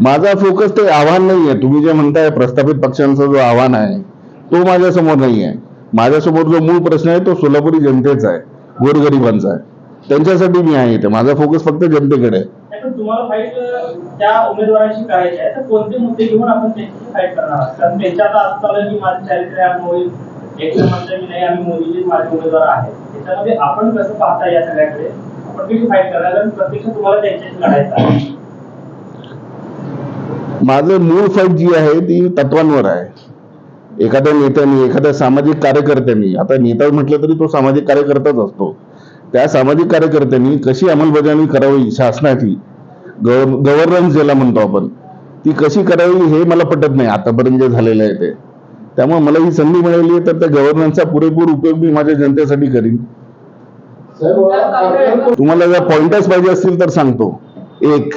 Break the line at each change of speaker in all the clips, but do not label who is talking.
माझा फोकस ते आव्हान नाही आहे तुम्ही जे म्हणताय प्रस्थापित पक्षांचा जो आव्हान आहे तो माझ्यासमोर नाही आहे माझ्यासमोर जो मूळ प्रश्न आहे तो सोलापुरी जनतेचा आहे गोरगरिबांचा आहे. त्यांच्यासाठी मी आहे इथे. माझा फोकस फक्त जनतेकडे आहे.
माझं
मूळ फाईट जी आहे ती तत्वांवर आहे. एखाद्या नेत्याने एखाद्या सामाजिक कार्यकर्त्यांनी आता नेता म्हटलं तरी तो सामाजिक कार्यकर्ताच असतो. त्या सामाजिक कार्यकर्त्यांनी कशी अंमलबजावणी करावी शासनाची? गव्हर्नन्स ज्याला म्हणतो आपण ती कशी करावी हे मला पटत नाही. आतापर्यंत जे झालेलं आहे ते. त्यामुळे मला ही संधी मिळाली आहे तर त्या गव्हर्नन्सचा पुरेपूर उपयोग मी माझ्या जनतेसाठी करीन. तुम्हाला जर पॉइंटच पाहिजे असतील तर सांगतो. एक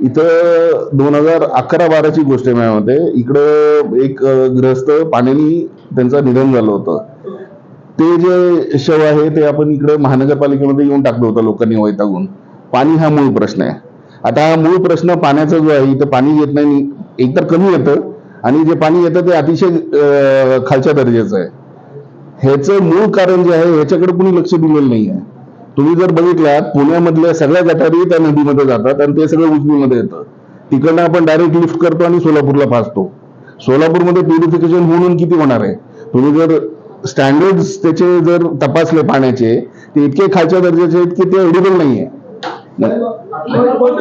इथं दोन हजार अकरा बाराची गोष्ट आहे माझ्यामध्ये. इकडं एक ग्रस्त गृहस्थ पाण्याने त्यांचं निधन झालं होतं. ते जे शव आहे ते आपण इकडे महानगरपालिकेमध्ये येऊन टाकलं होतं लोकांनी वैतागून. पाणी हा मूळ प्रश्न आहे. आता हा मूळ प्रश्न पाण्याचा जो आहे इथं पाणी येत नाही एकतर कमी येतं आणि जे पाणी येतं ते अतिशय खालच्या दर्जाचं आहे. ह्याचं मूळ कारण जे आहे ह्याच्याकडे कुणी लक्ष दिलेलं नाही आहे तुम्ही जर बघितलात पुण्यामधल्या सगळ्या गटारी त्या नदीमध्ये जातात आणि ते सगळं उजनीमध्ये येतं. तिकडनं आपण डायरेक्ट लिफ्ट करतो आणि सोलापूरला फासतो. सोलापूरमध्ये प्युरिफिकेशन होऊन किती होणार आहे? तुम्ही जर स्टँडर्ड त्याचे जर तपासले पाण्याचे ते इतके खालच्या दर्जाचे आहेत की ते एडिबल नाहीये.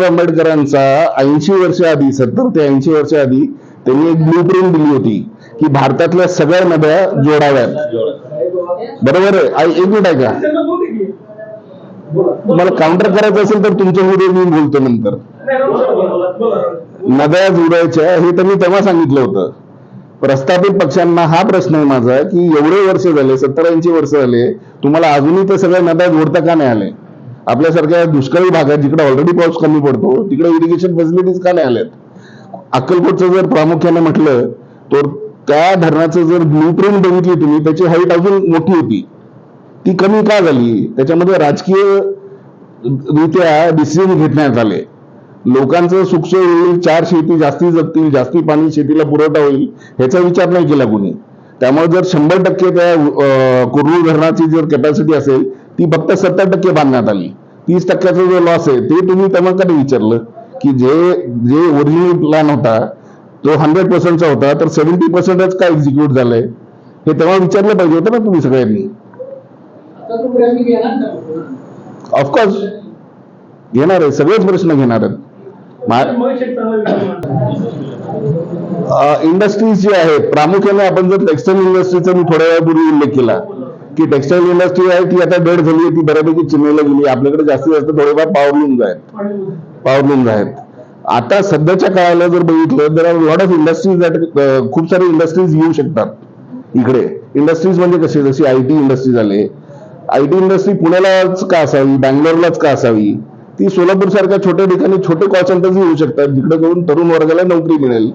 आंबेडकरांचा ऐंशी वर्ष आधी सत्तर ते ऐंशी वर्ष आधी त्यांनी एक ब्लू प्रिंट दिली होती की भारतातल्या सगळ्या नद्या जोडाव्यात. बरोबर आहे. आई- एक मिनिट ऐका. मला काउंटर करायचं असेल तर तुमच्या व्हिडिओ मी बोलतो नंतर. नद्या जुडायच्या हे तर मी तेव्हा सांगितलं होतं. प्रस्थापित पक्षांना हा प्रश्न आहे माझा की एवढे वर्ष झाले सत्तर ऐंशी वर्ष झाले तुम्हाला अजूनही ते सगळ्या नद्या जोडता का नाही आले? आपल्यासारख्या दुष्काळी भागात जिकडे ऑलरेडी पाऊस कमी पडतो तिकडे इरिगेशन फॅसिलिटीज का नाही आल्यात अक्कलकोटचं जर प्रामुख्याने म्हटलं तर त्या धरणाचं जर ब्लू प्रिंट बघितली तुम्ही त्याची हाईट अजून मोठी होती. ती कमी का झाली? त्याच्यामध्ये राजकीय रित्या डिसिजन घेण्यात आले. लोकांचं सुखसोय होईल चार शेती जास्ती जगतील जास्ती पाणी शेतीला पुरवठा होईल ह्याचा विचार नाही केला कोणी. त्यामुळे जर शंभर टक्के त्या अं, धरणाची जर कॅपॅसिटी असेल ती फक्त सत्तर टक्के बांधण्यात आली. तीस टक्क्याचा जो लॉस आहे ते तुम्ही तेव्हा कधी विचारलं? की जे जे ओरिजिनल प्लॅन होता तो हंड्रेड पर्सेंटचा होता तर सेव्हन्टी पर्सेंटच का एक्झिक्यूट झालंय? हे तेव्हा विचारलं पाहिजे होतं ना तुम्ही सगळ्यांनी. ऑफकोर्स घेणार आहे सगळेच प्रश्न घेणार आहेत. इंडस्ट्रीज जे आहेत प्रामुख्याने आपण जर टेक्सटाईल इंडस्ट्रीचा मी थोड्या वेळापूर्वी उल्लेख केला की टेक्सटाईल इंडस्ट्री आहे ती आता डेड झाली आहे ती बऱ्यापैकी चेन्नईला गेली आपल्याकडे जास्तीत जास्त थोडेफार पॉवरलूम्स आहेत. पॉवरलूम्स आहेत. आता सध्याच्या काळाला जर बघितलं तर लॉट ऑफ इंडस्ट्रीज खूप सारे इंडस्ट्रीज येऊ शकतात इकडे. इंडस्ट्रीज म्हणजे कसे? जशी आय टी इंडस्ट्री झाले आय टी इंडस्ट्री पुण्यालाच का असावी? बँगलोरलाच का असावी? ती सोलापूर सारख्या छोट्या ठिकाणी छोटे कॉल सेंटर्स येऊ शकतात. जिकडे करून तरुण वर्गाला नोकरी मिळेल.